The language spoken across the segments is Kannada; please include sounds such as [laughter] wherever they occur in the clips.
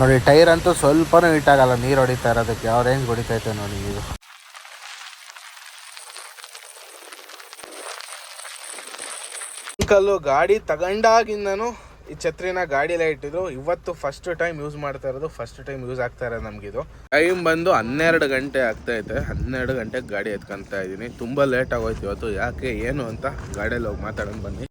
ನೋಡಿ, ಟೈರ್ ಅಂತೂ ಸ್ವಲ್ಪನೂ ಹಿಟ್ಟಾಗಲ್ಲ ನೀರು ಹೊಡಿತಾ ಇರೋದಕ್ಕೆ. ಯಾವ ರೇಂಜ್ ಹೊಡಿತೈತೆ ನೋಡಿ ಇದು ಅಂಕಲ್ಲು ಗಾಡಿ ತಗೊಂಡಾಗಿಂದನು ಈ ಛತ್ರಿನ ಗಾಡಿಲೇ ಇಟ್ಟಿದ್ರು. ಇವತ್ತು ಫಸ್ಟ್ ಟೈಮ್ ಯೂಸ್ ಮಾಡ್ತಾ ಇರೋದು ಫಸ್ಟ್ ಟೈಮ್ ಯೂಸ್ ಆಗ್ತಾ ಇರೋದು ಇದು ಟೈಮ್ ಬಂದು ಹನ್ನೆರಡು ಗಂಟೆ ಆಗ್ತಾ ಐತೆ. ಹನ್ನೆರಡು ಗಂಟೆಗೆ ಗಾಡಿ ಎತ್ಕೊಂತ ಇದ್ದೀನಿ ತುಂಬ ಲೇಟ್ ಆಗೋಯ್ತು ಇವತ್ತು. ಯಾಕೆ, ಏನು ಅಂತ ಗಾಡಿಯಲ್ಲಿ ಹೋಗಿ ಮಾತಾಡೋಣ ಬನ್ನಿ.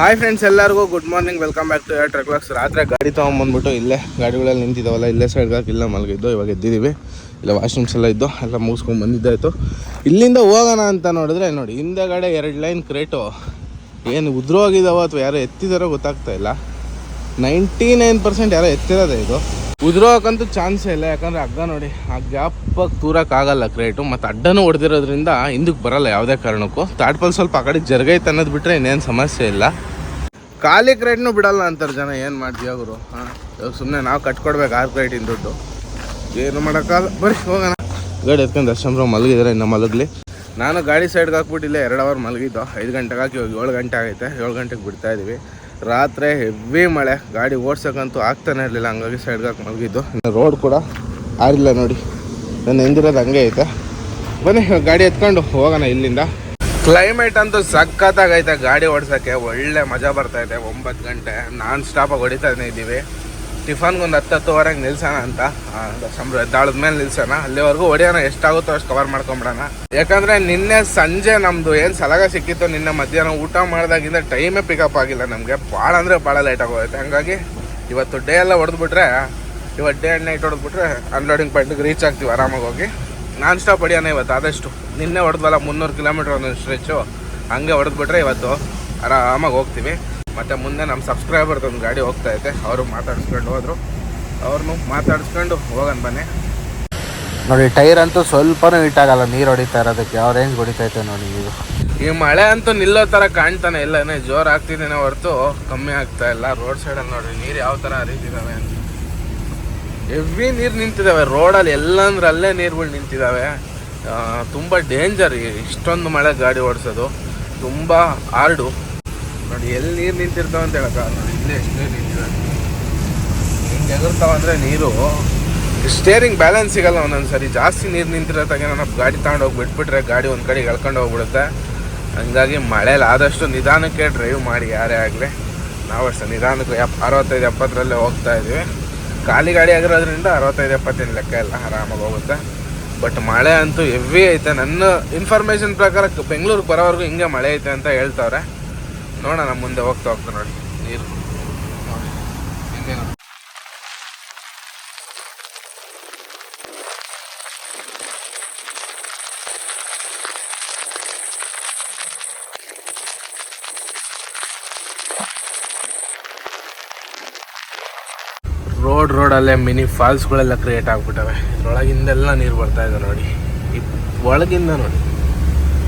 ಹಾಯ್ ಫ್ರೆಂಡ್ಸ್ ಎಲ್ಲರಿಗೂ good morning welcome back to truck truck locks ರಾತ್ರಿ ಗಾಡಿ ತೊಗೊಂಬಂದ್ಬಿಟ್ಟು ಇಲ್ಲೇ ಗಾಡಿಗಳಲ್ಲಿ ನಿಂತಿದ್ದಾವಲ್ಲ, ಇಲ್ಲೇ ಸೈಡ್ಗಾಗಿ ಇಲ್ಲ ಮಲಗಿದ್ದು ಇವಾಗ ಎದ್ದಿದ್ದೀವಿ. ಇಲ್ಲ ವಾಶ್ರೂಮ್ಸ್ ಎಲ್ಲ ಇದ್ದು, ಎಲ್ಲ ಮುಗಿಸ್ಕೊಂಡು ಬಂದಿದ್ದಾಯಿತು. ಇಲ್ಲಿಂದ ಹೋಗೋಣ ಅಂತ ನೋಡಿದ್ರೆ, ನೋಡಿ, ಹಿಂದೆಗಡೆ ಎರಡು ಲೈನ್ ಕ್ರೇಟು ಏನು ಉದ್ರೋಗಿದಾವೋ ಅಥವಾ ಯಾರೋ ಎತ್ತಿದಾರೋ ಗೊತ್ತಾಗ್ತಾ ಇಲ್ಲ. ನೈಂಟಿ ನೈನ್ ಪರ್ಸೆಂಟ್ ಯಾರೋ ಎತ್ತಿರೋದೇ ಇದು. ಉದ್ರೋಕಂತೂ ಚಾನ್ಸೇ ಇಲ್ಲ, ಯಾಕಂದರೆ ಅಗ್ಗ ನೋಡಿ, ಆ ಗ್ಯಾಪಾಗಿ ತೂರಕ್ಕಾಗಲ್ಲ ಕ್ರೇಟು ಮತ್ತು ಅಡ್ಡನೂ ಹೊಡೆದಿರೋದ್ರಿಂದ ಹಿಂದಕ್ಕೆ ಬರಲ್ಲ ಯಾವುದೇ ಕಾರಣಕ್ಕೂ. ತಾಟ್ಪಲ್ಲಿ ಸ್ವಲ್ಪ ಆ ಕಡೆ ಜರ್ಗೈತೆ ಅನ್ನೋದು ಬಿಟ್ಟರೆ ಇನ್ನೇನು ಸಮಸ್ಯೆ ಇಲ್ಲ. ಖಾಲಿ ಕ್ರೇಟ್ನು ಬಿಡಲ್ಲ ಅಂತಾರೆ ಜನ, ಏನು ಮಾಡ್ತೀಯ ಅವರು ಹಾಂ? ಇವಾಗ ಸುಮ್ಮನೆ ನಾವು ಕಟ್ಕೊಡ್ಬೇಕು ಆರು ಕ್ರೇಟಿನ ದುಡ್ಡು. ಏನು ಮಾಡೋಕ್ಕಾಗಲ್ಲ ಬರ್ರಿ, ಹೋಗೋಣ. ಗಾಡಿ ಎತ್ಕೊಂಡು ದರ್ಶನ ಮಲಗಿದ್ರೆ, ಇನ್ನು ಮಲಗಲಿ. ನಾನು ಗಾಡಿ ಸೈಡ್ಗೆ ಹಾಕ್ಬಿಟ್ಟಿಲ್ಲ ಎರಡು ಅವರ್ ಮಲಗಿದ್ದು. ಐದು ಗಂಟೆಗೆ ಹಾಕಿ ಇವಾಗ ಏಳು ಗಂಟೆ ಆಗೈತೆ. ಏಳು ಗಂಟೆಗೆ ಬಿಡ್ತಾ ಇದ್ದೀವಿ ರಾತ್ರಿ ಹೆವಿ ಮಳೆ. ಗಾಡಿ ಓಡ್ಸೋಕ್ಕಂತೂ ಆಗ್ತಾನೆ ಇರಲಿಲ್ಲ, ಹಂಗಾಗಿ ಸೈಡ್ಗೆ ಹಾಕಿ ಮಲಗಿದ್ದು. ರೋಡ್ ಕೂಡ ಆರಿಲ್ಲ ನೋಡಿ. ನನ್ನ ಹಿಂದಿರೋದು ಹಂಗೆ ಐತೆ. ಬನ್ನಿ, ಗಾಡಿ ಎತ್ಕೊಂಡು ಹೋಗೋಣ ಇಲ್ಲಿಂದ. ಕ್ಲೈಮೇಟ್ ಅಂತೂ ಸಖತ್ತಾಗೈತೆ, ಗಾಡಿ ಓಡಿಸೋಕ್ಕೆ. ಒಳ್ಳೆ ಮಜಾ ಇದೆ ಒಂಬತ್ತು ಗಂಟೆ. ನಾನ್ ಸ್ಟಾಪಾಗಿ ಹೊಡಿತಾನೆ ಇದ್ದೀವಿ ಟಿಫನ್ಗೊಂದು ಹತ್ತು ಹತ್ತುವರೆಗೆ ನಿಲ್ಸೋಣ ಅಂತ. ಎದ್ದಾಳದ ಮೇಲೆ ನಿಲ್ಸೋಣ. ಅಲ್ಲಿವರೆಗೂ ಹೊಡಿಯೋಣ, ಎಷ್ಟಾಗುತ್ತೋ ಅಷ್ಟು ಕವರ್ ಮಾಡ್ಕೊಂಬಿಡೋಣ. ಯಾಕಂದ್ರೆ ನಿನ್ನೆ ಸಂಜೆ ನಮ್ದು ಏನು ಸಲಗ ಸಿಕ್ಕಿತ್ತು, ನಿನ್ನೆ ಮಧ್ಯಾಹ್ನ ಊಟ ಮಾಡಿದಾಗಿಂದ ಟೈಮೇ ಪಿಕಪ್ ಆಗಿಲ್ಲ ನಮಗೆ. ಭಾಳ ಅಂದರೆ ಭಾಳ ಲೇಟ್ ಹೋಗುತ್ತೆ. ಹಂಗಾಗಿ ಇವತ್ತು ಡೇ ಎಲ್ಲ ಹೊಡೆದ್ಬಿಟ್ರೆ ಇವತ್ತು ಡೇ ಆ್ಯಂಡ್ ನೈಟ್ ಹೊಡೆದ್ಬಿಟ್ರೆ ಅನ್ಲೋಡಿಂಗ್ ಪಾಯಿಂಟ್ಗೆ ರೀಚ್ ಆಗ್ತೀವಿ, ಆರಾಮಾಗಿ ಹೋಗಿ. ನಾನ್ ಸ್ಟಾಪ್ ಹೊಡಿಯೋಣ ಇವತ್ತು ಆದಷ್ಟು. ನಿನ್ನೆ ಹೊಡೆದ್ವಲ್ಲ ಮುನ್ನೂರು ಕಿಲೋಮೀಟ್ರ್ ಒಂದೊಂದು ಸ್ಟ್ರೆಚ್ಚು ಹಂಗೆ ಹೊಡೆದ್ಬಿಟ್ರೆ ಇವತ್ತು ಆರಾಮಾಗಿ ಹೋಗ್ತೀವಿ. ಮತ್ತು ಮುಂದೆ ನಮ್ಮ ಸಬ್ಸ್ಕ್ರೈಬರ್ದು ಒಂದು ಗಾಡಿ ಹೋಗ್ತಾ ಐತೆ ಅವರು ಮಾತಾಡಿಸ್ಕೊಂಡು ಹೋದರು. ಅವ್ರನ್ನೂ ಮಾತಾಡಿಸ್ಕೊಂಡು ಹೋಗೋಣ ಬನ್ನಿ. ನೋಡಿ ಟೈರ್ ಅಂತೂ ಸ್ವಲ್ಪನೂ ಹಿಟ್ಟಾಗಲ್ಲ ನೀರು ಹೊಡಿತಾ ಇರೋದಕ್ಕೆ. ಯಾವ ರೇಂಜ್ ಹೊಡಿತೈತೆ ನೋಡಿ ಇದು ಈ ಮಳೆ ಅಂತೂ ನಿಲ್ಲೋ ಥರ ಕಾಣ್ತಾನೆ ಇಲ್ಲ ಜೋರು ಆಗ್ತಿದ್ದೇನೆ ಹೊರತು ಕಮ್ಮಿ ಆಗ್ತಾ ಇಲ್ಲ. ರೋಡ್ ಸೈಡಲ್ಲಿ ನೋಡಿ ನೀರು ಯಾವ ಥರ ಹರಿತಿದ್ದಾವೆ ಅಂತ. ಹೆವಿ ನೀರು ನಿಂತಿದ್ದಾವೆ ರೋಡಲ್ಲಿ ಎಲ್ಲಂದ್ರೆ ಅಲ್ಲೇ ನೀರುಗಳು ನಿಂತಿದ್ದಾವೆ ತುಂಬ ಡೇಂಜರ್ ಇಷ್ಟೊಂದು ಮಳೆ ಗಾಡಿ ಓಡಿಸೋದು. ತುಂಬ ಹಾರ್ಡು. ನೋಡಿ, ಎಲ್ಲಿ ನೀರು ನಿಂತಿರ್ತಾವೆ ಅಂತ ಹೇಳಕ್ಕ ನೋಡಿ ಇಲ್ಲೇ ಎಷ್ಟೇ ನಿಂತಿದ್ದಾವೆ ಹಿಂಗೆ ಎಗರ್ತಾವ ಅಂದರೆ ನೀರು. ಸ್ಟೇರಿಂಗ್ ಬ್ಯಾಲೆನ್ಸ್ ಸಿಗಲ್ಲ ಒಂದೊಂದು ಸರಿ ಜಾಸ್ತಿ ನೀರು ನಿಂತಿರೋತಾಗೆ ನಾನು ಗಾಡಿ ತಗೊಂಡೋಗಿ ಬಿಟ್ಬಿಟ್ರೆ ಗಾಡಿ ಒಂದು ಕಡೆ ಎಳ್ಕೊಂಡು ಹೋಗ್ಬಿಡುತ್ತೆ. ಹಂಗಾಗಿ ಮಳೇಲಿ ಆದಷ್ಟು ನಿಧಾನಕ್ಕೆ ಡ್ರೈವ್ ಮಾಡಿ ಯಾರೇ ಆಗಲಿ. ನಾವು ಅಷ್ಟೇ ನಿಧಾನಕ್ಕೆ ಎಪ್ ಅರವತ್ತೈದು ಎಪ್ಪತ್ತರಲ್ಲೇ ಹೋಗ್ತಾ ಇದ್ದೀವಿ ಖಾಲಿ ಗಾಡಿ ಆಗಿರೋದ್ರಿಂದ ಅರವತ್ತೈದು ಎಪ್ಪತ್ತೇನು ಲೆಕ್ಕ ಇಲ್ಲ ಆರಾಮಾಗಿ ಹೋಗುತ್ತೆ. ಬಟ್ ಮಳೆ ಅಂತೂ ಹೆವಿ ಐತೆ. ನನ್ನ ಇನ್ಫಾರ್ಮೇಷನ್ ಪ್ರಕಾರ ಬೆಂಗಳೂರಿಗೆ ಬರೋವರೆಗೂ ಹಿಂಗೆ ಮಳೆ ಐತೆ ಅಂತ ಹೇಳ್ತಾವ್ರೆ. ನೋಡೋಣ, ಮುಂದೆ ಹೋಗ್ತಾ ಹೋಗ್ತಾ ನೋಡಿ. ನೀರು. ರೋಡ್ ರೋಡಲ್ಲೇ ಮಿನಿ ಫಾಲ್ಸ್ಗಳೆಲ್ಲ ಕ್ರಿಯೇಟ್ ಆಗಿಬಿಟ್ಟವೆ. ಇದ್ರೊಳಗಿಂದೆಲ್ಲ ನೀರು ಬರ್ತಾ ಇದೆ ನೋಡಿ. ಒಳಗಿಂದ ನೋಡಿ.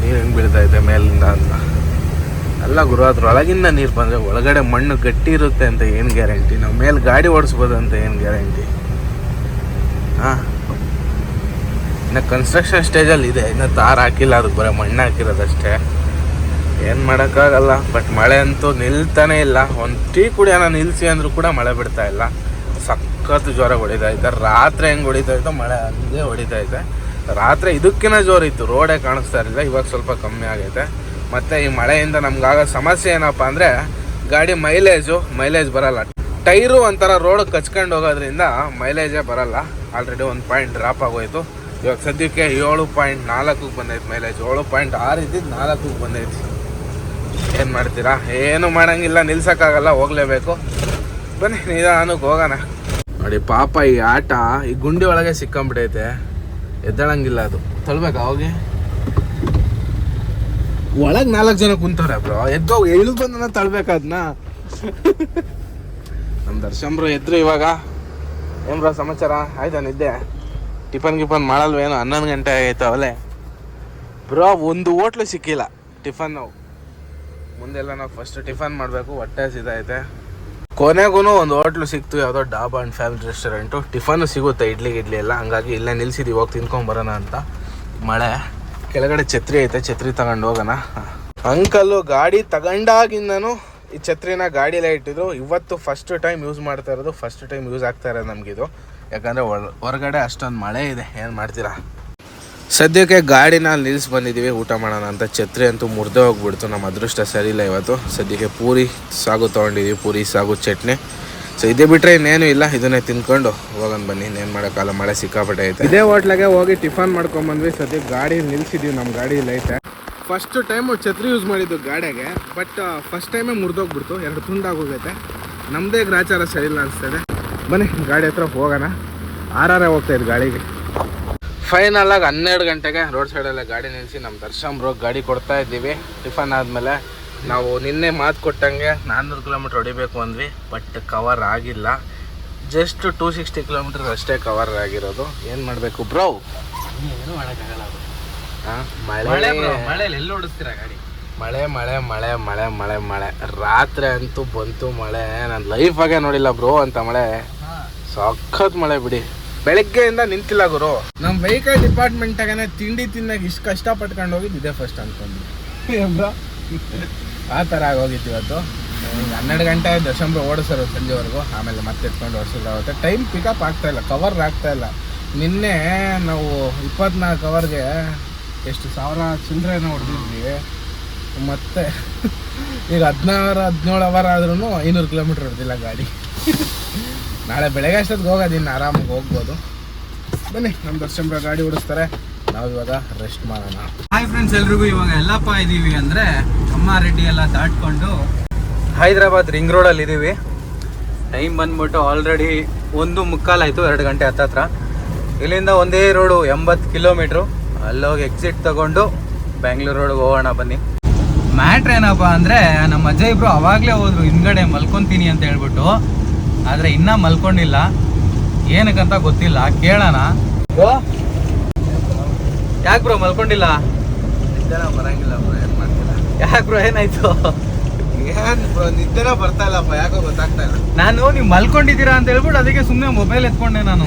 ನೀರು ಹೆಂಗೆ ಬೀಳ್ತಾ ಇದೆ ಮೇಲಿಂದ ಅಂತ. ಅಲ್ಲ ಗುರು, ಅದ್ರೊಳಗಿಂದ ನೀರು ಬಂದರೆ ಒಳಗಡೆ ಮಣ್ಣು ಗಟ್ಟಿ ಇರುತ್ತೆ ಅಂತ ಏನು ಗ್ಯಾರಂಟಿ ನಾವು ಮೇಲೆ ಗಾಡಿ ಓಡಿಸ್ಬೋದು ಅಂತ ಏನು ಗ್ಯಾರಂಟಿ ಹಾಂ. ಇನ್ನು ಕನ್ಸ್ಟ್ರಕ್ಷನ್ ಸ್ಟೇಜಲ್ಲಿ ಇದೆ. ಇನ್ನು ತಾರ ಹಾಕಿಲ್ಲ, ಅದಕ್ಕೆ ಬರೀ ಮಣ್ಣು ಹಾಕಿರೋದಷ್ಟೇ ಏನು ಮಾಡೋಕ್ಕಾಗಲ್ಲ. ಬಟ್ ಮಳೆ ಅಂತೂ ನಿಲ್ತಾನೆ ಇಲ್ಲ. ಒಂದು ಟೀ ಕುಡಿಯೋಣ ನಿಲ್ಲಿಸಿ ಅಂದರೂ ಕೂಡ ಮಳೆ ಬಿಡ್ತಾ ಇಲ್ಲ. ಸಖತ್ ಜ್ವರ ಹೊಡಿತಾ ಐತೆ, ರಾತ್ರಿ ಹೆಂಗೆ ಹೊಡಿತಾ ಇತ್ತು ಮಳೆ ಹಂಗೆ ಹೊಡಿತಾ ಐತೆ. ರಾತ್ರಿ ಇದಕ್ಕಿಂತ ಜೋರಿತ್ತು ರೋಡೇ ಕಾಣಿಸ್ತಾ ಇರಲಿಲ್ಲ, ಇವಾಗ ಸ್ವಲ್ಪ ಕಮ್ಮಿ ಆಗೈತೆ. ಮತ್ತು ಈ ಮಳೆಯಿಂದ ನಮ್ಗಾಗೋ ಸಮಸ್ಯೆ ಏನಪ್ಪ ಅಂದರೆ, ಗಾಡಿ ಮೈಲೇಜು, ಮೈಲೇಜ್ ಬರಲ್ಲ. ಟೈರು ಒಂಥರ ರೋಡ್ ಕಚ್ಕೊಂಡು ಹೋಗೋದ್ರಿಂದ ಮೈಲೇಜೇ ಬರಲ್ಲ. ಆಲ್ರೆಡಿ ಒಂದು ಪಾಯಿಂಟ್ ಡ್ರಾಪ್ ಆಗೋಯ್ತು. ಇವಾಗ ಸದ್ಯಕ್ಕೆ ಏಳು ಪಾಯಿಂಟ್ ನಾಲ್ಕಕ್ಕೆ ಬಂದೈತೆ ಮೈಲೇಜ್. ಏಳು ಪಾಯಿಂಟ್ ಆರು ಇದ್ದಿದ್ದು ನಾಲ್ಕಕ್ಕೆ ಬಂದೈತಿ. ಏನು ಮಾಡ್ತೀರಾ? ಏನು ಮಾಡಂಗಿಲ್ಲ, ನಿಲ್ಸಕ್ಕಾಗಲ್ಲ, ಹೋಗಲೇಬೇಕು. ಬನ್ನಿ, ನಿಧಾನಕ್ಕೆ ಹೋಗೋಣ. ನೋಡಿ, ಪಾಪ ಈ ಆಟ ಈ ಗುಂಡಿ ಒಳಗೆ ಸಿಕ್ಕಂಬಿಟ್ಟೈತೆ ಎದ್ದಳಂಗಿಲ್ಲ ಅದು. ತಳ್ಬೇಕಾ ಹೋಗಿ? ಒಳಗೆ ನಾಲ್ಕು ಜನ ಕುಂತವ್ರೆ ಬ್ರೋ. ಎದ್ದೋ ಇಳಿದು ಬಂದನ ತಳ್ಬೇಕಾದ್ನ ನಮ್ಮ ದರ್ಶನ್ ಬ್ರೋ ಎದ್ರು ಇವಾಗ. ಏನ್ ಬ್ರೋ ಸಮಾಚಾರ? ಆಯ್ತಾ ನಿದ್ದೆ? ಟಿಫನ್ ಗಿಫನ್ ಮಾಡಲ್ವೇನೋ ಹನ್ನೊಂದು ಗಂಟೆ ಆಗೈತೆ ಅವಲೇ ಬ್ರೋ, ಒಂದು ಹೋಟ್ಲು ಸಿಕ್ಕಿಲ್ಲ. ಟಿಫನ್ ನಾವು ಮುಂದೆಲ್ಲ ನಾವು ಫಸ್ಟ್ ಟಿಫನ್ ಮಾಡಬೇಕು. ಹೊಟ್ಟೆ ಸಿದೈತೆ ಕೊನೆಗೂ ಒಂದು ಹೋಟ್ಲು ಸಿಕ್ತು, ಯಾವುದೋ dhaba and family restaurant. Tiffin ಸಿಗುತ್ತೆ, ಇಡ್ಲಿ ಗಿಡ್ಲಿ ಎಲ್ಲ. ಹಂಗಾಗಿ ಇಲ್ಲೇ ನಿಲ್ಸಿದ್ದೀವಿ ಹೋಗಿ ತಿನ್ಕೊಂಡ್ ಬರೋಣ ಅಂತ. ಮಳೆ. ಕೆಳಗಡೆ ಛತ್ರಿ ಐತೆ, ಛತ್ರಿ ತಗೊಂಡು ಹೋಗೋಣ. ಅಂಕಲ್ಲು ಗಾಡಿ ತಗೊಂಡಾಗಿಂದನು ಈ ಛತ್ರಿನ ಗಾಡಿಲೇ ಇಟ್ಟಿದ್ರು. ಇವತ್ತು ಫಸ್ಟ್ ಟೈಮ್ ಯೂಸ್ ಮಾಡ್ತಾ ಇರೋದು ಫಸ್ಟ್ ಟೈಮ್ ಯೂಸ್ ಆಗ್ತಾ ಇರೋದು ನಮಗಿದು. ಯಾಕಂದರೆ ಹೊರಗಡೆ ಅಷ್ಟೊಂದು ಮಳೆ ಇದೆ. ಏನು ಮಾಡ್ತೀರಾ? ಸದ್ಯಕ್ಕೆ ಗಾಡಿನ ನಿಲ್ಲಿಸಿ ಬಂದಿದ್ದೀವಿ ಊಟ ಮಾಡೋಣ ಅಂತ. ಛತ್ರಿ ಅಂತೂ ಮುರಿದೇ ಹೋಗ್ಬಿಡ್ತು, ನಮ್ಮ ಅದೃಷ್ಟ ಸರಿ ಇಲ್ಲ ಇವತ್ತು. ಸದ್ಯಕ್ಕೆ ಪೂರಿ ಸಾಗು ತೊಗೊಂಡಿದ್ದೀವಿ ಪೂರಿ ಸಾಗು ಚಟ್ನಿ. ಸೊ ಇದೇ ಬಿಟ್ಟರೆ ಇನ್ನೇನು ಇಲ್ಲ, ಇದನ್ನೇ ತಿನ್ಕೊಂಡು ಹೋಗೋಣ ಬನ್ನಿ. ಇನ್ನೇನು ಮಾಡೋಕ್ಕಲ್ಲ ಮಳೆ ಸಿಕ್ಕಾಪಟ್ಟೆ ಐತೆ. ಇದೇ ಹೋಟ್ಲಾಗೆ ಹೋಗಿ ಟಿಫನ್ ಮಾಡ್ಕೊಂಬಂದ್ವಿ ಸದ್ಯಕ್ಕೆ ಗಾಡಿ ನಿಲ್ಲಿಸಿದ್ದೀವಿ ನಮ್ಮ ಗಾಡಿ ಇಲ್ಲ ಫಸ್ಟ್ ಟೈಮು ಛತ್ರಿ ಯೂಸ್ ಮಾಡಿದ್ದು ಗಾಡಿಗೆ ಬಟ್ ಫಸ್ಟ್ ಟೈಮೇ ಮುರಿದೋಗ್ಬಿಡ್ತು ಎರಡು ತುಂಡಾಗೋಗೈತೆ ನಮ್ಮದೇ ಗ್ರಾಚಾರ ಸರಿ ಇಲ್ಲ ಅನಿಸ್ತದೆ. ಬನ್ನಿ, ಗಾಡಿ ಹತ್ರ ಹೋಗೋಣ. ಆರಾರೇ ಹೋಗ್ತಾಯಿದ್ದು ಗಾಡಿಗೆ. ಫೈನಲ್ ಆಗಿ ಹನ್ನೆರಡು ಗಂಟೆಗೆ ರೋಡ್ ಸೈಡಲ್ಲೇ ಗಾಡಿ ನಿಲ್ಲಿಸಿ ನಮ್ಮ ದರ್ಶನ್ ಬ್ರೋ ಗಾಡಿ ಕೊಡ್ತಾ ಇದ್ದೀವಿ. ಟಿಫನ್ ಆದಮೇಲೆ ನಾವು ನಿನ್ನೆ ಮಾತು ಕೊಟ್ಟಂಗೆ ನಾನ್ನೂರು ಕಿಲೋಮೀಟ್ರ್ ಹೊಡಿಬೇಕು ಅಂದ್ವಿ ಬಟ್ ಕವರ್ ಆಗಿಲ್ಲ. ಜಸ್ಟ್ ಟೂ ಸಿಕ್ಸ್ಟಿ ಕಿಲೋಮೀಟರ್ ಅಷ್ಟೇ ಕವರ್ ಆಗಿರೋದು. ಏನು ಮಾಡಬೇಕು ಬ್ರೋ ಏನು ಮಾಡೋಕ್ಕಾಗಲ್ಲ. ಮಳೆ. ಮಳೆ ಮಳೆಯಲ್ಲಿ ಎಲ್ಲಿ ಓಡಿಸ್ತೀರಾ ಗಾಡಿ? ಮಳೆ ಮಳೆ ಮಳೆ ಮಳೆ ಮಳೆ ಮಳೆ. ರಾತ್ರಿ ಅಂತೂ ಬಂತು ಮಳೆ. ನನ್ನ ಲೈಫಾಗೆ ನೋಡಿಲ್ಲ ಬ್ರೋ ಅಂತ ಮಳೆ. ಸಖತ್ ಮಳೆ ಬಿಡಿ. ಬೆಳಗ್ಗೆಯಿಂದ ನಿಂತಿಲ್ಲ ಗುರು. ನಮ್ಮ ವೆಹಿಕಲ್ ಡಿಪಾರ್ಟ್ಮೆಂಟಾಗನೆ ತಿಂಡಿ ತಿನ್ನಾಗ ಇಷ್ಟು ಕಷ್ಟ ಪಟ್ಕೊಂಡು ಹೋಗಿದ್ದು ಇದೇ ಫಸ್ಟ್ ಅನ್ಕೊಂಡ್ವಿ. ಆ ಥರ ಆಗೋಗಿತ್ತು ಇವತ್ತು. ಹನ್ನೆರಡು ಗಂಟೆ ದಶಂಬ್ರ ಓಡಿಸೋರು ಸಂಜೆವರೆಗೂ. ಆಮೇಲೆ ಮತ್ತೆ ಎತ್ಕೊಂಡು ಓಡಿಸಿದ್ರೆ ಟೈಮ್ ಪಿಕಪ್ ಆಗ್ತಾ ಇಲ್ಲ ಕವರ್ ಆಗ್ತಾ ಇಲ್ಲ. ನಿನ್ನೆ ನಾವು ಇಪ್ಪತ್ನಾಲ್ಕು ಕವರ್ಗೆ ಎಷ್ಟು ಸಾವಿರ ಚಿಲ್ಲರೆನ ಹೊಡೆದಿದ್ವಿ. ಮತ್ತೆ ಈಗ ಹದಿನಾರು ಹದಿನೇಳು ಅವರ್ ಆದ್ರೂ ಐನೂರು ಕಿಲೋಮೀಟ್ರ್ ಹೊಡೆದಿಲ್ಲ ಗಾಡಿ. ನಾಳೆ ಬೆಳಗ್ಗೆ ಅಷ್ಟೊತ್ತಿಗೆ ಹೋಗೋದು, ಇನ್ನು ಆರಾಮಾಗಿ ಹೋಗ್ಬೋದು. ಬನ್ನಿ ನಮ್ಮ ದರ್ಶನ ಗಾಡಿ ಓಡಿಸ್ತಾರೆ. ನಾವು ಇವಾಗ ರೆಸ್ಟ್ ಮಾಡೋಣ. ಹಾಯ್ ಫ್ರೆಂಡ್ಸ್ ಎಲ್ರಿಗೂ ಇವಾಗ ಎಲ್ಲಪ್ಪ ಇದ್ದೀವಿ ಅಂದರೆ ಅಮ್ಮ ರೆಡ್ಡಿ ಎಲ್ಲ ದಾಟ್ಕೊಂಡು ಹೈದರಾಬಾದ್ ರಿಂಗ್ ರೋಡಲ್ಲಿ ಇದ್ದೀವಿ ಟೈಮ್ ಬಂದ್ಬಿಟ್ಟು ಆಲ್ರೆಡಿ ಒಂದು ಮುಕ್ಕಾಲಾಯಿತು ಎರಡು ಗಂಟೆ ಹತ್ತತ್ರ ಇಲ್ಲಿಂದ ಒಂದೇ ರೋಡು ಎಂಬತ್ತು ಕಿಲೋಮೀಟ್ರು ಅಲ್ಲೋಗಿ ಎಕ್ಸಿಟ್ ತಗೊಂಡು ಬ್ಯಾಂಗ್ಳೂರು ರೋಡ್ಗೆ ಹೋಗೋಣ ಬನ್ನಿ. ಮ್ಯಾಟ್ರ್ ಏನಪ್ಪ ಅಂದರೆ ನಮ್ಮ ಅಜ್ಜ ಇಬ್ಬರು ಅವಾಗಲೇ ಹೋದ್ರು, ಹಿಂದ್ಗಡೆ ಮಲ್ಕೊತೀನಿ ಅಂತ ಹೇಳ್ಬಿಟ್ಟು. ಆದ್ರೆ ಇನ್ನ ಮಲ್ಕೊಂಡಿಲ್ಲ. ಏನಕ್ಕಂತ ಗೊತ್ತಿಲ್ಲ. ಕೇಳೋಣ. ಯಾಕೆ ಬ್ರೋ ಮಲ್ಕೊಂಡಿಲ್ಲ? ಬರಂಗಿಲ್ಲ ಬ್ರೋ ಏನು ಮಾಡ್ತೀರಾ? ಯಾಕೆ ಬ್ರೋ ಏನಾಯ್ತು? ನಿದ್ದೆನ ಬರ್ತಾ ಇಲ್ಲಪ್ಪ ಯಾಕೋ ಗೊತ್ತಾಗ್ತಾ ಇಲ್ಲ. ನಾನು ನೀವು ಮಲ್ಕೊಂಡಿದ್ದೀರಾ ಅಂತ ಹೇಳ್ಬಿಟ್ಟು ಅದಕ್ಕೆ ಸುಮ್ಮನೆ ಮೊಬೈಲ್ ಎತ್ಕೊಂಡೆ ನಾನು.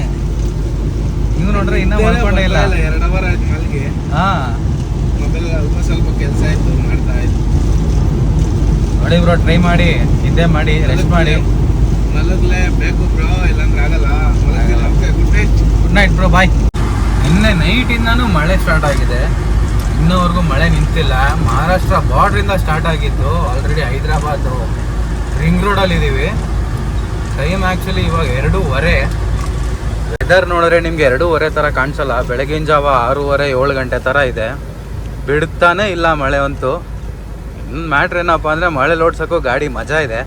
ನೀವು ನೋಡ್ರೆ ಇನ್ನ ಮಲ್ಕೊಂಡೇ ಇಲ್ಲ. ಎರಡು ಅವರ್ ಆಯ್ತು ಮಲ್ಗೆ. ಹಾ. ಮೊಬೈಲ್ ಸ್ವಲ್ಪ ಕೆಲಸ ಆಯ್ತು ಮಾಡ್ತಾ ಇತ್ತು ನೋಡಿ ಬ್ರೋ ಟ್ರೈ ಮಾಡಿ ನಿದ್ದೆ ಮಾಡಿ ರೆಸ್ಟ್ ಮಾಡಿ. ಮಲಗ್ಲೇ ಬೇಕು ಬ್ರೋ ಇಲ್ಲಾಂದ್ರೆ ಆಗಲ್ಲ. Good night good night bro bye ನಿನ್ನೆ ನೈಟಿಂದಾನು ಮಳೆ ಸ್ಟಾರ್ಟ್ ಆಗಿದೆ. ಇನ್ನೂವರೆಗೂ ಮಳೆ ನಿಂತಿಲ್ಲ. ಮಹಾರಾಷ್ಟ್ರ ಬಾರ್ಡ್ರಿಂದ ಸ್ಟಾರ್ಟ್ ಆಗಿತ್ತು ಆಲ್ರೆಡಿ ಹೈದರಾಬಾದ್ ರಿಂಗ್ ರೋಡಲ್ಲಿ ಇದ್ದೀವಿ ಟೈಮ್ ಆ್ಯಕ್ಚುಲಿ ಇವಾಗ ಎರಡೂವರೆ. ವೆದರ್ ನೋಡಿದ್ರೆ ನಿಮ್ಗೆ ಎರಡೂವರೆ ಥರ ಕಾಣಿಸಲ್ಲ. ಬೆಳಗಿನ ಜಾವ ಆರೂವರೆ ಏಳು ಗಂಟೆ ಥರ ಇದೆ. ಬಿಡ್ತಾನೆ ಇಲ್ಲ ಮಳೆ ಅಂತೂ. ಇನ್ನು ಮ್ಯಾಟ್ರ್ ಏನಪ್ಪ ಅಂದರೆ ಮಳೆ ಲೋಡ್ಸೋಕ್ಕೂ ಗಾಡಿ ಮಜಾ ಇದೆ.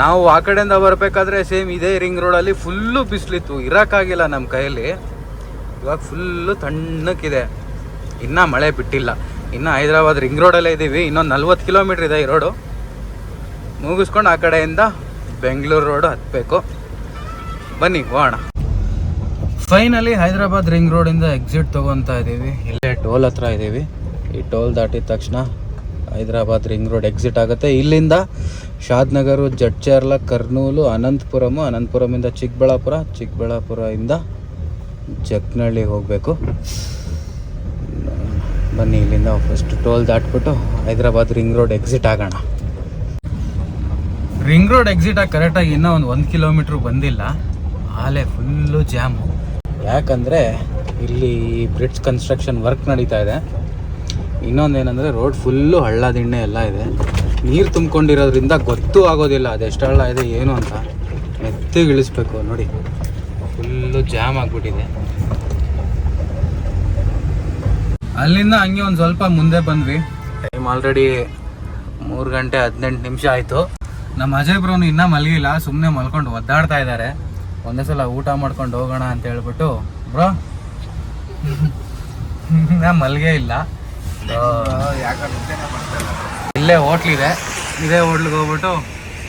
ನಾವು ಆ ಕಡೆಯಿಂದ ಬರಬೇಕಾದ್ರೆ ಸೇಮ್ ಇದೇ ರಿಂಗ್ ರೋಡಲ್ಲಿ ಫುಲ್ಲು ಬಿಸಿಲಿತ್ತು. ಇರೋಕ್ಕಾಗಿಲ್ಲ ನಮ್ಮ ಕೈಯಲ್ಲಿ. ಇವಾಗ ಫುಲ್ಲು ತಣ್ಣಕ್ಕಿದೆ. ಇನ್ನೂ ಮಳೆ ಬಿಟ್ಟಿಲ್ಲ. ಇನ್ನು ಹೈದರಾಬಾದ್ ರಿಂಗ್ ರೋಡಲ್ಲೇ ಇದ್ದೀವಿ ಇನ್ನೊಂದು ನಲ್ವತ್ತು ಕಿಲೋಮೀಟ್ರ್ ಇದೆ ಈ ರೋಡು ಮುಗಿಸ್ಕೊಂಡು ಆ ಕಡೆಯಿಂದ ಬೆಂಗಳೂರು ರೋಡು ಹತ್ತಬೇಕು ಬನ್ನಿ, ಹೋಗೋಣ. ಫೈನಲಿ ಹೈದರಾಬಾದ್ ರಿಂಗ್ ರೋಡಿಂದ ಎಕ್ಸಿಟ್ ತೊಗೊತಾ ಇದ್ದೀವಿ ಇಲ್ಲೇ ಟೋಲ್ ಹತ್ರ ಇದ್ದೀವಿ ಈ ಟೋಲ್ ದಾಟಿದ ತಕ್ಷಣ ಹೈದರಾಬಾದ್ ರಿಂಗ್ ರೋಡ್ ಎಕ್ಸಿಟ್ ಆಗುತ್ತೆ. ಇಲ್ಲಿಂದ ಶಾದ್ನಗರು ಜಡ್ಚರ್ಲ ಕರ್ನೂಲು ಅನಂತಪುರಮು ಅನಂತಪುರಮಿಂದ ಚಿಕ್ಕಬಳ್ಳಾಪುರ ಚಿಕ್ಕಬಳ್ಳಾಪುರದಿಂದ ಜಕ್ನಳ್ಳಿ ಹೋಗಬೇಕು. ಬನ್ನಿ ಇಲ್ಲಿಂದ ಫಸ್ಟ್ ಟೋಲ್ ದಾಟ್ಬಿಟ್ಟು ಹೈದರಾಬಾದ್ ರಿಂಗ್ ರೋಡ್ ಎಕ್ಸಿಟ್ ಆಗೋಣ. ರಿಂಗ್ ರೋಡ್ ಎಕ್ಸಿಟ್ ಆಗಿ ಕರೆಕ್ಟಾಗಿ ಇನ್ನೂ ಒಂದು ಒಂದು ಕಿಲೋಮೀಟ್ರ್ ಬಂದಿಲ್ಲ. ಆಲೆ ಫುಲ್ಲು ಜಾಮು ಯಾಕಂದರೆ ಇಲ್ಲಿ ಬ್ರಿಡ್ಜ್ ಕನ್ಸ್ಟ್ರಕ್ಷನ್ ವರ್ಕ್ ನಡೀತಾ ಇದೆ. ಇನ್ನೊಂದೇನೆಂದರೆ ರೋಡ್ ಫುಲ್ಲು ಹಳ್ಳ ದಿಣ್ಣೆ ಎಲ್ಲ ಇದೆ. ನೀರು ತುಂಬಿಕೊಂಡಿರೋದ್ರಿಂದ ಗೊತ್ತೂ ಆಗೋದಿಲ್ಲ ಅದೆಷ್ಟು ಹಳ್ಳ ಇದೆ, ಏನು ಅಂತ. ಮೆತ್ತಿಗೆ ಇಳಿಸ್ಬೇಕು, ನೋಡಿ. ಫುಲ್ಲು ಜಾಮ್ ಆಗಿಬಿಟ್ಟಿದೆ. ಅಲ್ಲಿಂದ ಹಂಗೆ ಒಂದು ಸ್ವಲ್ಪ ಮುಂದೆ ಬಂದ್ವಿ. ಟೈಮ್ ಆಲ್ರೆಡಿ ಮೂರು ಗಂಟೆ ಹದಿನೆಂಟು ನಿಮಿಷ ಆಯಿತು. ನಮ್ಮ ಅಜಯ್ ಬ್ರೋನು ಇನ್ನೂ ಮಲಗಿಲ್ಲ ಸುಮ್ಮನೆ ಮಲ್ಕೊಂಡು ಒದ್ದಾಡ್ತಾ ಇದ್ದಾರೆ ಒಂದೇ ಸಲ ಊಟ ಮಾಡ್ಕೊಂಡು ಹೋಗೋಣ ಅಂತ ಹೇಳ್ಬಿಟ್ಟು. ಬ್ರೋ [laughs] ನಾ ಮಲ್ಗೇ ಇಲ್ಲ. ಇಲ್ಲ ಇಲ್ಲೇ ಹೋಟ್ಲಿದೆ ಇದೇ ಹೋಟ್ಲಿಗೆ ಹೋಗ್ಬಿಟ್ಟು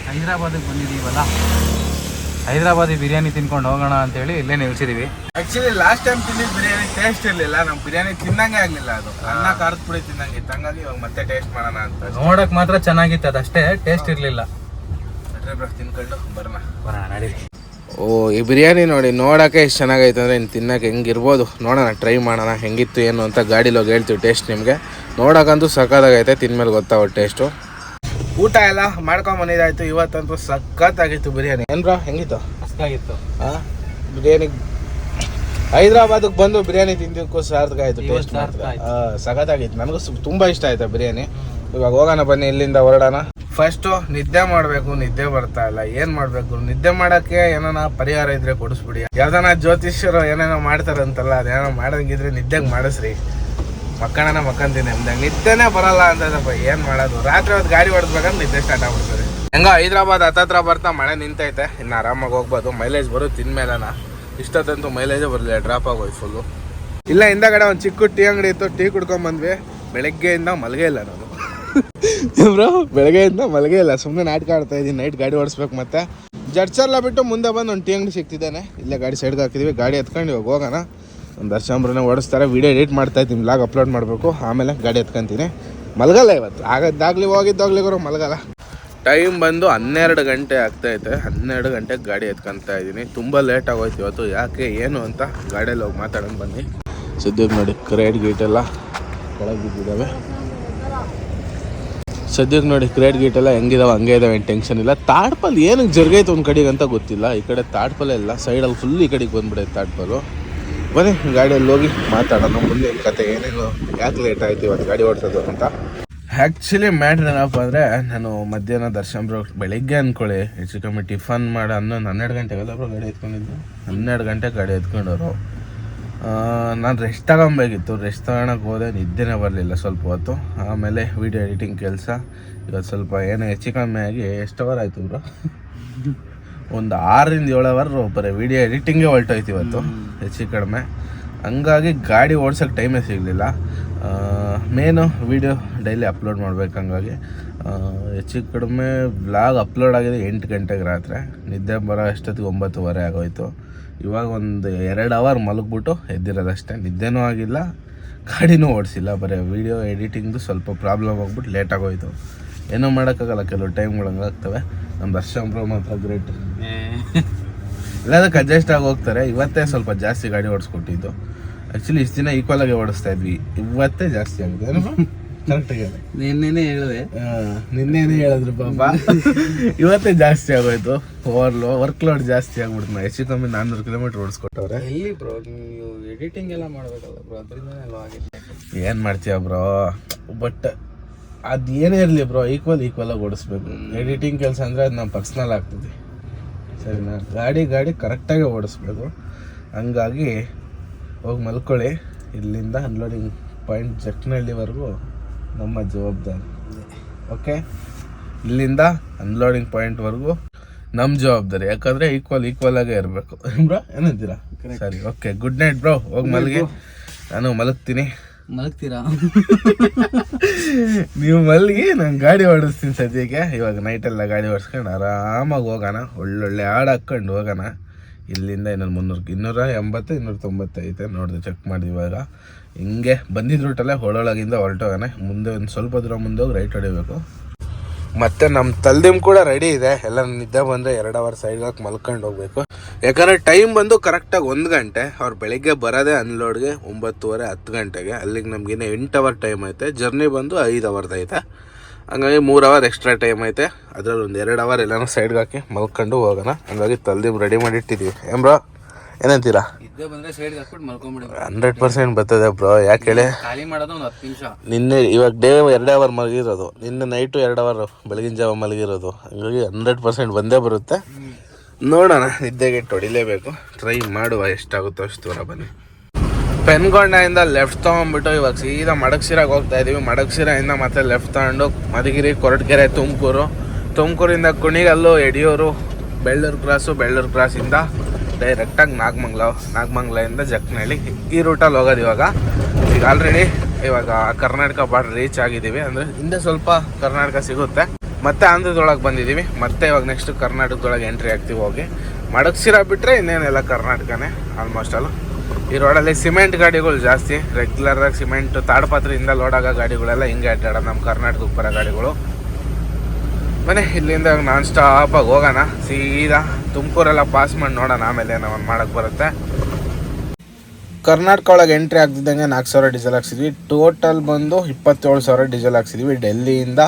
ಹೈದ್ರಾಬಾದಿಗೆ ಬಂದಿದ್ದೀವಲ್ಲ? ಹೈದ್ರಾಬಾದಿ ಬಿರಿಯಾನಿ ತಿನ್ಕೊಂಡು ಹೋಗೋಣ ಅಂತೇಳಿ ಇಲ್ಲೇ ನಿಲ್ಸಿದೀವಿ. ಆಕ್ಚುಲಿ ಲಾಸ್ಟ್ ಟೈಮ್ ತಿಂದಿದ್ದು ಬಿರಿಯಾನಿ ಟೇಸ್ಟ್ ಇರಲಿಲ್ಲ. ನಮ್ ಬಿರಿಯಾನಿ ತಿನ್ನಂಗೆ ಆಗ್ಲಿಲ್ಲ ಅದು. ಅನ್ನ ಖಾರದ ಪುಡಿ ತಿನ್ನಂಗೆ ತಂಗಾಗಿ ಹಂಗಾಗಿ ಇವಾಗ ಮತ್ತೆ ಟೇಸ್ಟ್ ಮಾಡೋಣ ಅಂತ ನೋಡಕ್ ಮಾತ್ರ ಚೆನ್ನಾಗಿತ್ತು ಅದಷ್ಟೇ ಟೇಸ್ಟ್ ಇರಲಿಲ್ಲ. ತಿನ್ಕೊಂಡು ಬರೋಣ. ಬರೋಣ ನಡೀರಿ. ಓ ಈ ಬಿರಿಯಾನಿ ನೋಡಿ ನೋಡೋಕೆ ಎಷ್ಟು ಚೆನ್ನಾಗೈತೆ ಅಂದರೆ ಇನ್ನು ತಿನ್ನೋಕೆ ಹೆಂಗಿರ್ಬೋದು ನೋಡೋಣ ಟ್ರೈ ಮಾಡೋಣ ಹೆಂಗಿತ್ತು ಏನು ಅಂತ ಗಾಡೀಲಿ ಹೋಗಿ ಹೇಳ್ತೀವಿ ಟೇಸ್ಟ್ ನಿಮಗೆ. ನೋಡೋಕ್ಕಂತೂ ಸಖತ್ತಾಗೈತೆ ತಿನ್ಮೇಲೆ ಗೊತ್ತಾಗೋ ಟೇಸ್ಟು. ಊಟ ಎಲ್ಲ ಮಾಡ್ಕೊಂಡ್ ಬಂದಿದ್ದಾಯ್ತು ಇವತ್ತಂತೂ ಸಖತ್ತಾಗಿತ್ತು ಬಿರಿಯಾನಿ. ಏನು ಬ್ರಾ ಹೆಂಗಿತ್ತು? ಮಸ್ತಾಗಿತ್ತು. ಹಾಂ ಬಿರಿಯಾನಿ ಹೈದ್ರಾಬಾದಕ್ಕೆ ಬಂದು ಬಿರಿಯಾನಿ ತಿಂದಿದ್ದಕ್ಕೂ ಸಾರ್ಥಕ ಆಯಿತು ಟೇಸ್ಟ್. ಸಖತ್ತಾಗಿತ್ತು. ನನಗೂ ತುಂಬ ಇಷ್ಟ ಆಯಿತು ಬಿರಿಯಾನಿ. ಇವಾಗ ಹೋಗೋಣ ಬನ್ನಿ ಇಲ್ಲಿಂದ ಹೊರಡೋಣ. ಫಸ್ಟು ನಿದ್ದೆ ಮಾಡಬೇಕು, ನಿದ್ದೆ ಬರ್ತಾ ಇಲ್ಲ. ಏನು ಮಾಡಬೇಕು? ನಿದ್ದೆ ಮಾಡೋಕ್ಕೆ ಏನಾನ ಪರಿಹಾರ ಇದ್ರೆ ಕೊಡಿಸ್ಬಿಡಿ. ಯಾವ್ದಾನ ಜ್ಯೋತಿಷ್ಯರು ಏನೇನೋ ಮಾಡ್ತಾರಂತಲ್ಲ, ಅದೇನೋ ಮಾಡಂಗಿದ್ರೆ ನಿದ್ದೆಗೆ ಮಾಡಿಸ್ರಿ. ಮಕ್ಕಳನ್ನ ಮಕ್ಕಂತೀನಿ ಅಂದಾಗ, ನಿದ್ದೆನೇ ಬರಲ್ಲ ಅಂತದಪ್ಪ ಏನು ಮಾಡೋದು? ರಾತ್ರಿ ಹೊತ್ತು ಗಾಡಿ ಹೊಡೆದ್ಬೇಕಂದ್ರೆ ನಿದ್ದೆ ಸ್ಟಾರ್ಟ್ ಆಗ್ಬಿಡ್ತಾರೆ ಹೆಂಗ ಹೈದ್ರಾಬಾದ್ ಹತ್ತತ್ರ ಬರ್ತಾ ಮಳೆ ನಿಂತೈತೆ, ಇನ್ನು ಆರಾಮಾಗಿ ಹೋಗ್ಬೋದು. ಮೈಲೇಜ್ ಬರೋ ತಿನ್ಮೇಲನ ಇಷ್ಟೊತ್ತಂತೂ ಮೈಲೇಜೇ ಬರಲಿಲ್ಲ ಡ್ರಾಪ್ ಆಗೋಯ್ತು ಫುಲ್ಲು ಇಲ್ಲ, ಹಿಂದಗಡೆ ಒಂದು ಚಿಕ್ಕ ಟೀ ಅಂಗಡಿ ಇತ್ತು, ಟೀ ಕುಡ್ಕೊಂಡ್ ಬಂದ್ವಿ. ಬೆಳಗ್ಗೆಯಿಂದ ಮಲಗೇ ಇಲ್ಲ ನಾನು. [laughs] ಬ್ರೋ ಬೆಳಗ್ಗೆಯಿಂದ ಮಲಗೇ ಇಲ್ಲ. ಸುಮ್ಮನೆ ನಾಟಕ ಆಡ್ತಾ ಇದ್ದೀನಿ ನೈಟ್ ಗಾಡಿ ಓಡಿಸ್ಬೇಕು ಮತ್ತೆ. ಜಡ್ಸರ್ಲ ಬಿಟ್ಟು ಮುಂದೆ ಬಂದು ಒಂದು ಟೀ ಅಂಗಡಿ ಸಿಕ್ತಿದ್ದಾನೆ ಇಲ್ಲೇ ಗಾಡಿ ಸೈಡ್ಗೆ ಹಾಕಿದ್ವಿ. ಗಾಡಿ ಎತ್ಕೊಂಡು ಇವಾಗ ಹೋಗೋಣ. ಒಂದು ದರ್ಶನಬ್ರನ್ನ ಓಡಿಸ್ತಾರೆ. ವಿಡಿಯೋ ಎಡಿಟ್ ಮಾಡ್ತಾ ಇದ್ದೀನಿ. ಬ್ಲಾಗ್ ಅಪ್ಲೋಡ್ ಮಾಡಬೇಕು. ಆಮೇಲೆ ಗಾಡಿ ಎತ್ಕೊಂತೀನಿ. ಮಲಗಲ್ಲ ಇವತ್ತು. ಆಗದ್ದಾಗ್ಲಿ ಹೋಗಿದ್ದಾಗ್ಲಿ ಮಲಗಲ್ಲ. ಟೈಮ್ ಬಂದು ಹನ್ನೆರಡು ಗಂಟೆ ಆಗ್ತೈತೆ ಹನ್ನೆರಡು ಗಂಟೆಗೆ ಗಾಡಿ ಎತ್ಕೊಂತ ಇದ್ದೀನಿ ತುಂಬ ಲೇಟ್ ಆಗೋಯ್ತು ಇವತ್ತು. ಯಾಕೆ, ಏನು ಅಂತ ಗಾಡಿಯಲ್ಲಿ ಹೋಗಿ ಮಾತಾಡೋಣ ಬನ್ನಿ. ಸದ್ಯಕ್ಕೆ ನೋಡಿ ಗೇಟ್ ಎಲ್ಲ ಕೆಳಗೆ ಬಿದ್ದಿದ್ದಾವೆ. ಸದ್ಯಕ್ಕೆ ನೋಡಿ ಕ್ರೇಟ್ ಗೀಟ್ ಎಲ್ಲ ಹೆಂಗಿದಾವೆ, ಹಂಗೆ ಇದಾವೆ, ಏನು ಟೆನ್ಷನ್ ಇಲ್ಲ. ತಾಡ್ಪಲ್ ಏನಕ್ಕೆ ಜರುಗೈತು ಒಂದು ಕಡೆಗೆ ಅಂತ ಗೊತ್ತಿಲ್ಲ. ಈ ಕಡೆ ತಾಡ್ಪಲ್ ಇಲ್ಲ ಸೈಡಲ್ಲಿ ಫುಲ್ ಈ ಕಡೆಗೆ ಬಂದ್ಬಿಡೈತೆ ತಾಡ್ಪಲು. ಬನ್ನಿ, ಗಾಡಿಯಲ್ಲಿ ಹೋಗಿ ಮಾತಾಡೋಣ. ಮುಂದೆ ಕತೆ ಏನೇನು, ಯಾಕೆ ಲೇಟ್ ಆಯ್ತು, ಇವತ್ತು ಗಾಡಿ ಓಡಿಸೋದು ಅಂತ. ಆ್ಯಕ್ಚುಲಿ ಮ್ಯಾಟ್ರ್ ಏನಪ್ಪ ಅಂದರೆ ನಾನು ಮಧ್ಯಾಹ್ನ ದರ್ಶನ್ ಬ್ರೋ ಬೆಳಿಗ್ಗೆ ಅಂದ್ಕೊಳ್ಳಿ ಹೆಚ್ಚು ಕಮ್ಮಿ ಟಿಫನ್ ಮಾಡೋ ಅನ್ನೋ ಹನ್ನೆರಡು ಗಂಟೆಗೆಲ್ಲ ಬ್ರೋ ಗಾಡಿ ಎತ್ಕೊಂಡಿದ್ದು. ಹನ್ನೆರಡು ಗಂಟೆಗೆ ಗಾಡಿ ಎತ್ಕೊಂಡವರು. ನಾನು ರೆಸ್ಟ್ ತಗೊಬೇಕಿತ್ತು. ರೆಸ್ಟ್ ತಗೊಳಕ್ಕೆ ಹೋದೆ ನಿದ್ದೆನೇ ಬರಲಿಲ್ಲ ಸ್ವಲ್ಪ ಹೊತ್ತು. ಆಮೇಲೆ ವಿಡಿಯೋ ಎಡಿಟಿಂಗ್ ಕೆಲಸ. ಇವತ್ತು ಸ್ವಲ್ಪ ಏನೋ ಹೆಚ್ಚು ಕಮ್ಮಿ ಆಗಿ ಎಷ್ಟು ಅವರ್ ಆಯಿತು ಬ್ರೋ ಒಂದು ಆರರಿಂದ ಏಳು ಅವರ್ ಬರೀ ವಿಡಿಯೋ ಎಡಿಟಿಂಗೇ ಹೊರಟೋಯ್ತು ಇವತ್ತು. ಹೆಚ್ಚು ಕಡಿಮೆ. ಹಂಗಾಗಿ ಗಾಡಿ ಓಡ್ಸೋಕ್ಕೆ ಟೈಮೇ ಸಿಗಲಿಲ್ಲ. ಮೇನು ವಿಡಿಯೋ ಡೈಲಿ ಅಪ್ಲೋಡ್ ಮಾಡ್ಬೇಕು ಹಂಗಾಗಿ. ಹೆಚ್ಚು ಕಡಿಮೆ ಬ್ಲಾಗ್ ಅಪ್ಲೋಡ್ ಆಗಿದೆ ಎಂಟು ಗಂಟೆಗೆ ರಾತ್ರಿ. ನಿದ್ದೆ ಬರೋ ಅಷ್ಟೊತ್ತಿಗೆ ಒಂಬತ್ತುವರೆ ಆಗೋಯ್ತು. ಇವಾಗ ಒಂದು ಎರಡು ಅವರ್ ಮಲಗ್ಬಿಟ್ಟು ಎದ್ದಿರೋದಷ್ಟೇ. ನಿದ್ದೆನೂ ಆಗಿಲ್ಲ ಗಾಡಿನೂ ಓಡಿಸಿಲ್ಲ. ಬರೀ ವಿಡಿಯೋ ಎಡಿಟಿಂಗ್ದು ಸ್ವಲ್ಪ ಪ್ರಾಬ್ಲಮ್ ಆಗ್ಬಿಟ್ಟು ಲೇಟ್ ಆಗೋಯ್ತು. ಏನೂ ಮಾಡೋಕ್ಕಾಗಲ್ಲ ಕೆಲವು ಟೈಮ್ಗಳು ಹಂಗಾಗ್ತವೆ. ನಮ್ಮ ದರ್ಶನ್ ಬ್ರೋ ಮಾತ್ರ ಗ್ರೇಟ್ ಎಲ್ಲದಕ್ಕೆ ಅಡ್ಜಸ್ಟ್ ಆಗಿ ಹೋಗ್ತಾರೆ. ಇವತ್ತೇ ಸ್ವಲ್ಪ ಜಾಸ್ತಿ ಗಾಡಿ ಓಡಿಸ್ಕೊಟ್ಟಿದ್ದು. ಆ್ಯಕ್ಚುಲಿ ಇಷ್ಟು ದಿನ ಈಕ್ವಲಾಗೆ ಆಗಿ ಓಡಿಸ್ತಾ ಇದ್ವಿ. ಇವತ್ತೇ ಜಾಸ್ತಿ ಆಗಿದೆ ನಿನ್ನೆನೆ ಹೇಳಿದೆ. ನಿನ್ನೇನೇ ಹೇಳಿದ್ರು ಪಾಪ. ಇವತ್ತೇ ಜಾಸ್ತಿ ಆಗೋಯ್ತು. ಓವರ್ಲೋ ವರ್ಕ್ ಲೋಡ್ ಜಾಸ್ತಿ ಆಗ್ಬಿಡ್ತು. ನಾ ಹೆಚ್ಚು ಕಮ್ಮಿ ನಾನ್ನೂರು ಕಿಲೋಮೀಟರ್ ಓಡಿಸ್ಕೊಟ್ಟವ್ರೆ. ಎಲ್ಲಿ ಬ್ರೋ ನೀವು ಎಡಿಟಿಂಗ್ ಎಲ್ಲ ಮಾಡಬೇಕಲ್ಲ ಬ್ರೋ ಅದರಿಂದ ಆಗಿತ್ತು ಏನು ಮಾಡ್ತೀಯ ಬ್ರೋ? ಬಟ್ ಅದು ಏನೇ ಇರಲಿ ಬ್ರೋ ಈಕ್ವಲ್ ಈಕ್ವಲ್ ಆಗಿ ಓಡಿಸ್ಬೇಕು. ಎಡಿಟಿಂಗ್ ಕೆಲಸ ಅಂದ್ರೆ ಅದು ನಮ್ಮ ಪರ್ಸ್ನಲ್ ಆಗ್ತದೆ. ಸರಿನಾ? ಗಾಡಿ ಗಾಡಿ ಕರೆಕ್ಟಾಗಿ ಓಡಿಸ್ಬೇಕು. ಹಂಗಾಗಿ ಹೋಗಿ ಮಲ್ಕೊಳ್ಳಿ. ಇಲ್ಲಿಂದ ಅನ್ಲೋಡಿಂಗ್ ಪಾಯಿಂಟ್ ಜಕ್ನಹಳ್ಳಿವರೆಗೂ ನಮ್ಮ ಜವಾಬ್ದಾರಿ. ಓಕೆ ಇಲ್ಲಿಂದ ಅನ್ಲೋಡಿಂಗ್ ಪಾಯಿಂಟ್ವರೆಗೂ ನಮ್ಮ ಜವಾಬ್ದಾರಿ. ಯಾಕಂದರೆ ಈಕ್ವಲ್ ಈಕ್ವಲ್ ಆಗೇ ಇರಬೇಕು. ಬ್ರೋ [laughs] ಏನಂತೀರಾ? ಸರಿ ಓಕೆ ಗುಡ್ ನೈಟ್ ಬ್ರೋ ಹೋಗಿ ಮಲಗಿ. ನಾನು ಮಲಗ್ತೀನಿ. ಮಲಗ್ತೀರಾ? [laughs] ನೀವು ಮಲಗಿ ನಾನು ಗಾಡಿ ಓಡಿಸ್ತೀನಿ ಸದ್ಯಕ್ಕೆ. ಇವಾಗ ನೈಟೆಲ್ಲ ಗಾಡಿ ಓಡಿಸ್ಕೊಂಡು ಆರಾಮಾಗಿ ಹೋಗೋಣ. ಒಳ್ಳೊಳ್ಳೆ ಹಾಡು ಹಾಕ್ಕೊಂಡು ಹೋಗೋಣ. ಇಲ್ಲಿಂದ ಇನ್ನೊಂದು ಮುನ್ನೂರು ಇನ್ನೂರ ಎಂಬತ್ತು, ಇನ್ನೂರ ತೊಂಬತ್ತೈತೆ. ನೋಡಿದೆ ಚೆಕ್ ಮಾಡಿ ಇವಾಗ. ಹಿಂಗೆ ಬಂದಿದ್ದ ರೂಟಲ್ಲೇ ಹೊಳೊಳಗಿಂದ ಹೊರಟೋಗೋಣ ಮುಂದೆ ಒಂದು ಸ್ವಲ್ಪ ದೂರ ಮುಂದೆ ಹೋಗಿ ರೈಟ್ ಹೊಡಿಬೇಕು. ಮತ್ತೆ ನಮ್ಮ ತಲ್ದಿಮ್ ಕೂಡ ರೆಡಿ ಇದೆ. ಎಲ್ಲ ನಿದ್ದೆ ಬಂದರೆ ಎರಡು ಅವರ್ ಸೈಡ್ಗೆ ಮಲ್ಕೊಂಡು ಹೋಗ್ಬೇಕು. ಯಾಕಂದರೆ ಟೈಮ್ ಬಂದು ಕರೆಕ್ಟಾಗಿ ಒಂದು ಗಂಟೆ. ಅವ್ರು ಬೆಳಿಗ್ಗೆ ಬರೋದೇ ಅನ್ಲೋಡ್ಗೆ ಒಂಬತ್ತುವರೆ ಹತ್ತು ಗಂಟೆಗೆ. ಅಲ್ಲಿಗೆ ನಮಗಿನ್ನ ಎಂಟು ಅವರ್ ಟೈಮ್ ಐತೆ. ಜರ್ನಿ ಬಂದು ಐದು ಅವರ್ದು ಹಂಗಾಗಿ ಮೂರು ಅವರ್ ಎಕ್ಸ್ಟ್ರಾ ಟೈಮ್ ಐತೆ. ಅದರಲ್ಲಿ ಒಂದು ಎರಡು ಅವರ್ ಎಲ್ಲಾನು ಸೈಡ್ಗೆ ಹಾಕಿ ಮಲ್ಕೊಂಡು ಹೋಗೋಣ. ಹಂಗಾಗಿ ತಲ್ದಿ ರೆಡಿ ಮಾಡಿ ಇಟ್ಟಿದ್ದೀವಿ ಏನ್ ಬ್ರೋ ಏನಂತೀರಾ? ಹಂಡ್ರೆಡ್ ಪರ್ಸೆಂಟ್ ಬರ್ತದೆ ಬ್ರೋ ಯಾಕೆ ಹೇಳಿ? ನಿನ್ನೆ ಇವಾಗ ಡೇ ಎರಡು ಅವರ್ ಮಲಗಿರೋದು. ನಿನ್ನೆ ನೈಟು ಎರಡು ಅವರ್ ಬೆಳಗಿನ ಜಾವ ಮಲಗಿರೋದು. ಹಂಗಾಗಿ ಹಂಡ್ರೆಡ್ ಪರ್ಸೆಂಟ್ ಬಂದೇ ಬರುತ್ತೆ. ನೋಡೋಣ. ನಿದ್ದೆಗೆ ಹೊಡಿಲೇಬೇಕು. ಟ್ರೈ ಮಾಡುವ ಎಷ್ಟಾಗುತ್ತೋ ಅಷ್ಟು ದೂರ ಬನ್ನಿ. ಪೆನ್ಗೊಂಡೆಯಿಂದ ಲೆಫ್ಟ್ ತೊಗೊಂಡ್ಬಿಟ್ಟು ಇವಾಗ ಸೀದಾ ಮಡಕ್ಸಿರಾಗ ಹೋಗ್ತಾ ಇದೀವಿ. ಮಡಕ್ಸಿರಾಯಿಂದ ಮತ್ತೆ ಲೆಫ್ಟ್ ತಗೊಂಡು ಮಧುಗಿರಿ, ಕೊರಟಗೆರೆ, ತುಮಕೂರು. ತುಮಕೂರಿಂದ ಕುಣಿಗಲ್ಲು, ಯಡಿಯೂರು, ಬೆಳ್ಳೂರು ಕ್ರಾಸು ಬೆಳ್ಳೂರು ಕ್ರಾಸಿಂದ ಡೈರೆಕ್ಟಾಗಿ ನಾಗಮಂಗ್ಲ, ನಾಗಮಂಗ್ಲದಿಂದ ಜಕ್ನಹಳ್ಳಿ ಈ ರೂಟಲ್ಲಿ ಹೋಗೋದು ಇವಾಗ. ಈಗ ಆಲ್ರೆಡಿ ಇವಾಗ ಕರ್ನಾಟಕ ಬಾರ್ಡರ್ ರೀಚ್ ಆಗಿದ್ದೀವಿ. ಅಂದರೆ ಹಿಂದೆ ಸ್ವಲ್ಪ ಕರ್ನಾಟಕ ಸಿಗುತ್ತೆ. ಮತ್ತೆ ಆಂಧ್ರದೊಳಗೆ ಬಂದಿದ್ದೀವಿ. ಮತ್ತೆ ಇವಾಗ ನೆಕ್ಸ್ಟ್ ಕರ್ನಾಟಕದೊಳಗೆ ಎಂಟ್ರಿ ಆಗ್ತೀವಿ ಹೋಗಿ. ಮಡಕ್ಸಿರ ಬಿಟ್ಟರೆ ಇನ್ನೇನೆಲ್ಲ ಕರ್ನಾಟಕನೇ ಆಲ್ಮೋಸ್ಟ್ ಅಲ್ಲ ಈ ರೋಡಲ್ಲಿ ಸಿಮೆಂಟ್ ಗಾಡಿಗಳು ಜಾಸ್ತಿ. ರೆಗ್ಯುಲರಾಗಿ ಸಿಮೆಂಟ್ ತಾಡ್ಪಾತ್ರೆಯಿಂದ ಲೋಡ್ ಆಗೋ ಗಾಡಿಗಳೆಲ್ಲ ಹಿಂಗೆ ಅಡ್ಡಾಡ ನಮ್ಮ ಕರ್ನಾಟಕಕ್ಕೆ ಬರೋ ಗಾಡಿಗಳು. ಮನೆ ಇಲ್ಲಿಂದ ನಾನ್ ಸ್ಟಾಪಾಗಿ ಹೋಗೋಣ. ಸೀದಾ ತುಮಕೂರೆಲ್ಲ ಪಾಸ್ ಮಾಡಿ ನೋಡೋಣ ಆಮೇಲೆ ನಾವು ಮಾಡೋಕ್ಕೆ ಬರುತ್ತೆ. ಕರ್ನಾಟಕ ಒಳಗೆ ಎಂಟ್ರಿ ಆಗ್ತಿದ್ದಂಗೆ ನಾಲ್ಕು ಸಾವಿರ ಡೀಸೆಲ್ ಹಾಕ್ಸಿದ್ವಿ. ಟೋಟಲ್ ಬಂದು ಇಪ್ಪತ್ತೇಳು ಸಾವಿರ ಡೀಸೆಲ್ ಹಾಕ್ಸಿದ್ವಿ. ಡೆಲ್ಲಿಯಿಂದ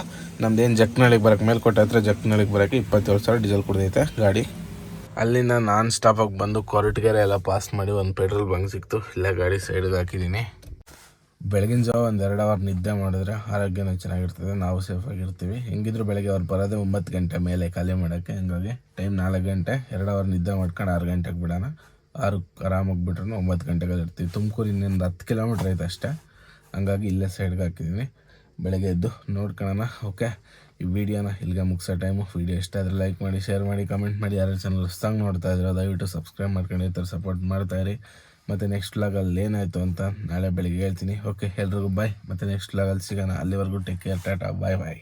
ನಮ್ದೇನು ಜಕ್ನಳ್ಳಿಗೆ ಬರೋಕ್ಕೆ ಮೇಲ್ಕೋಟೆ ಹತ್ರ ಜಕ್ನಳಿಗೆ ಬರೋಕ್ಕೆ ಇಪ್ಪತ್ತೇಳು ಸಾವಿರ ಡೀಸೆಲ್ ಕುಡ್ದೈತೆ ಗಾಡಿ. ಅಲ್ಲಿಂದ ನಾನ್ ಸ್ಟಾಪಾಗಿ ಬಂದು ಕೊರಟಗೆರೆ ಎಲ್ಲ ಪಾಸ್ ಮಾಡಿ ಒಂದು ಪೆಟ್ರೋಲ್ ಬಂಕ್ ಸಿಕ್ತು. ಇಲ್ಲ ಗಾಡಿ ಸೈಡಿಗೆ ಹಾಕಿದ್ದೀನಿ ಬೆಳಗಿನ ಜಾವ ಒಂದು ಎರಡು ಅವರ್ ನಿದ್ದೆ ಮಾಡಿದ್ರೆ ಆರೋಗ್ಯನೂ ಚೆನ್ನಾಗಿರ್ತದೆ, ನಾವು ಸೇಫಾಗಿರ್ತೀವಿ ಹೆಂಗಿದ್ರು ಬೆಳಗ್ಗೆ ಅವ್ರು ಬರೋದೇ ಒಂಬತ್ತು ಗಂಟೆ ಮೇಲೆ ಖಾಲಿ ಮಾಡೋಕ್ಕೆ, ಹಂಗಾಗಿ ಟೈಮ್ ನಾಲ್ಕು ಗಂಟೆ, ಎರಡು ಅವರ್ ನಿದ್ದೆ ಮಾಡ್ಕೊಂಡು ಆರು ಗಂಟೆಗೆ ಬಿಡೋಣ. ಆರು ಆರಾಮಾಗಿ ಬಿಟ್ರೂ ಒಂಬತ್ತು ಗಂಟೆಗೆ ಇರ್ತೀವಿ. ತುಮಕೂರು ಇನ್ನೊಂದು ಹತ್ತು ಕಿಲೋಮೀಟ್ರ್ ಐತೆ ಅಷ್ಟೇ. ಹಂಗಾಗಿ ಇಲ್ಲೇ ಸೈಡ್ಗೆ ಹಾಕಿದ್ದೀನಿ ಬೆಳಗ್ಗೆ ಎದ್ದು ನೋಡ್ಕೊಳ್ಳೋಣ ಓಕೆ ಈ ವಿಡಿಯೋನ ಇಲ್ಲಿಗೆ ಮುಗಿಸೋ ಟೈಮು ವಿಡಿಯೋ ಇಷ್ಟ ಲೈಕ್ ಮಾಡಿ ಶೇರ್ ಮಾಡಿ ಕಮೆಂಟ್ ಮಾಡಿ. ಯಾರು ಚಾನಲ್ ಹೊಸ್ದಾಗಿ ನೋಡ್ತಾ ಇದ್ರು ದಯವಿಟ್ಟು ಸಬ್ಸ್ಕ್ರೈಬ್ ಮಾಡ್ಕೊಂಡು ಈ ಥರ ಸಪೋರ್ಟ್ ಇರಿ. ಮತ್ತು ನೆಕ್ಸ್ಟ್ ಲಾಗಲ್ಲಿ ಏನಾಯಿತು ಅಂತ ನಾಳೆ ಬೆಳಿಗ್ಗೆ ಹೇಳ್ತೀನಿ. ಓಕೆ ಎಲ್ರಿಗೂ ಬಾಯ್ ಮತ್ತು ನೆಕ್ಸ್ಟ್ ಲಾಗಲ್ಲಿ ಸಿಗೋಣ. ಅಲ್ಲಿವರೆಗೂ take care tata bye bye